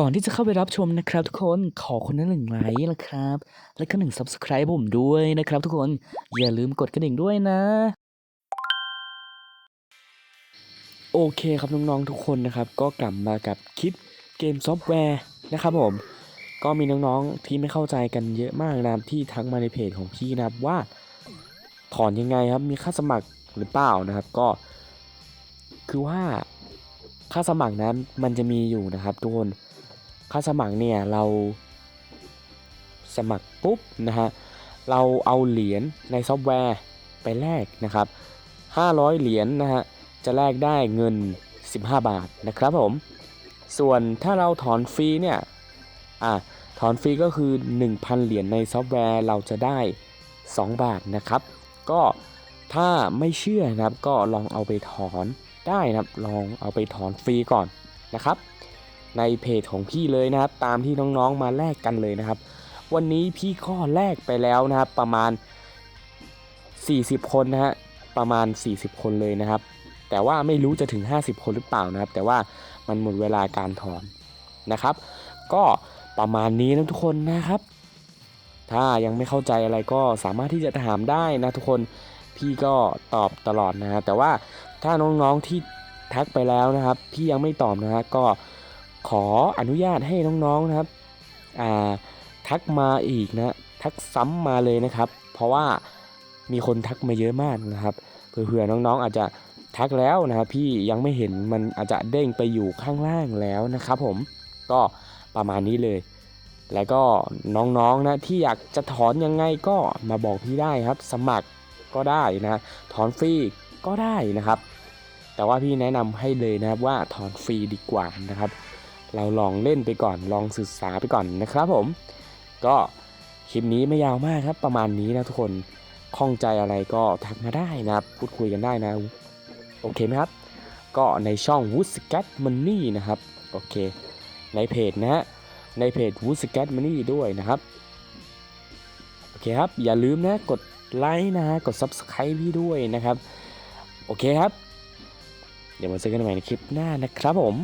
ก่อนที่จะเข้าไปรับชมนะครับทุกคนขอคนละหนึ่งไลค์นะครับ และก็หนึ่ง Subscribe ผมด้วยนะครับทุกคนอย่าลืมกดกระดิ่งด้วยนะ โอเคครับน้องๆทุกคนนะครับ ก็กลับมากับคลิปเกมซอฟต์แวร์นะครับผม ก็มีน้องๆที่ไม่เข้าใจกันเยอะมากนะครับที่ทักมาในเพจของพี่นะครับว่า ถอนยังไงครับมีค่าสมัครหรือเปล่านะครับก็ คือว่าค่าสมัครนั้นมันจะมีอยู่นะครับทุกคน ค่าสมัครเนี่ยเราสมัครปุ๊บนะฮะเราเอาเหรียญในซอฟต์แวร์ไปแลกนะครับ500 เหรียญนะฮะจะแลกได้เงิน 15 บาทนะครับผม ส่วนถ้าเราถอนฟรีเนี่ยอะถอนฟรีก็คือ 1,000 เหรียญในซอฟต์แวร์เราจะได้ 2 บาทนะครับ ก็ถ้าไม่เชื่อนะครับก็ลองเอาไปถอนได้นะครับลองเอาไปถอนฟรีก่อนนะครับ ในเพจของพี่เลยนะครับ ตามที่น้องๆมาแลกกันเลยนะครับ วันนี้พี่ก็แลกไปแล้วนะครับ ประมาณ 40 คนนะฮะประมาณ 40 คนเลยนะครับ แต่ว่าไม่รู้จะถึง 50 คนหรือเปล่านะครับ แต่ว่ามันหมดเวลาการถอนนะครับ ก็ประมาณนี้นะทุกคนนะครับ ถ้ายังไม่เข้าใจอะไรก็สามารถที่จะถามได้นะทุกคนพี่ก็ตอบตลอดนะฮะแต่ว่าถ้าน้องๆที่ทักไปแล้วนะครับ พี่ยังไม่ตอบนะฮะก็ ขออนุญาตให้น้องๆนะครับทักมาอีกนะทักซ้ำมาเลยนะครับ เพราะว่ามีคนทักมาเยอะมากนะครับเผื่อๆน้องๆอาจจะทักแล้วนะครับพี่ยังไม่เห็นมันอาจจะเด้งไปอยู่ข้างล่างแล้วนะครับผมก็ประมาณนี้เลย แล้วก็น้องๆนะที่อยากจะถอนยังไงก็มาบอกพี่ได้ครับ สมัครก็ได้นะถอนฟรีก็ได้นะครับ แต่ว่าพี่แนะนำให้เลยนะครับว่าถอนฟรีดีกว่านะครับ เราลองเล่นไปก่อนลองศึกษาไปก่อนนะครับผม ก็คลิปนี้ไม่ยาวมากครับประมาณนี้นะทุกคนข้องใจอะไรก็ทักมาได้นะครับพูดคุยกันได้นะ โอเคไหมครับ ก็ในช่อง w o o d s c a t Money นะครับ โอเค ในเพจนะฮะในเพจ w o o d s c a t Money ด้วยนะครับ โอเคครับ อย่าลืมนะกดไลค์นะฮะกด Subscribe พี่ด้วยนะครับ โอเคครับ เดี๋ยวมาเจอกันใหม่ในคลิปหน้านะครับผม